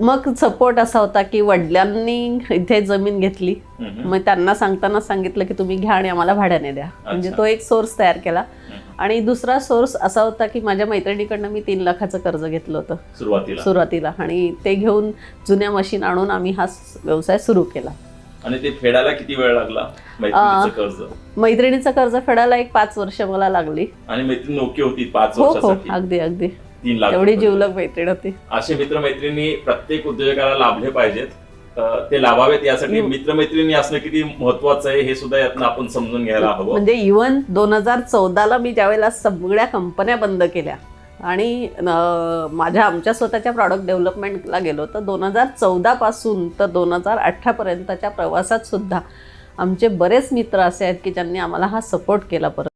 मग सपोर्ट असा होता की वडिलांनी इथे जमीन घेतली. मग त्यांना सांगताना सांगितलं की तुम्ही घ्या आणि आम्हाला भाड्याने द्या. म्हणजे. तो एक सोर्स तयार केला. आणि दुसरा सोर्स असा होता की माझ्या मैत्रिणीकडनं मी तीन लाखाचं कर्ज घेतलं होतं. सुरुवातीला. सुरुवातीला. आणि ते घेऊन जुन्या मशीन आणून आम्ही हा व्यवसाय सुरू केला. आणि ते फेडायला किती वेळ लागला मैत्रिणीचं कर्ज? मैत्रिणीचं कर्ज फेडायला एक पाच वर्ष मला लागली. आणि मैत्रीण नोकी होती पाच हो हो. अगदी अगदी. तीन लाख एवढी. जीवलग मैत्रीण होती. असे मित्रमैत्रिणी प्रत्येक उद्योजकाला लाभले पाहिजेत. ते लाभावेत यासाठी. मित्रमैत्रिणी असणं किती महत्वाचं आहे हे सुद्धा यातनं आपण समजून घ्यायला हवं. म्हणजे इवन दोन हजार चौदाला मी ज्यावेळेला सगळ्या कंपन्या बंद केल्या आणि माझ्या आमच्या स्वतःच्या प्रॉडक्ट डेव्हलपमेंटला गेलो तर दोन हजार चौदा पासून तर दोन हजार अठरापर्यंतच्या प्रवासात सुद्धा आमचे बरेच मित्र असे आहेत की ज्यांनी आम्हाला हा सपोर्ट केला परत.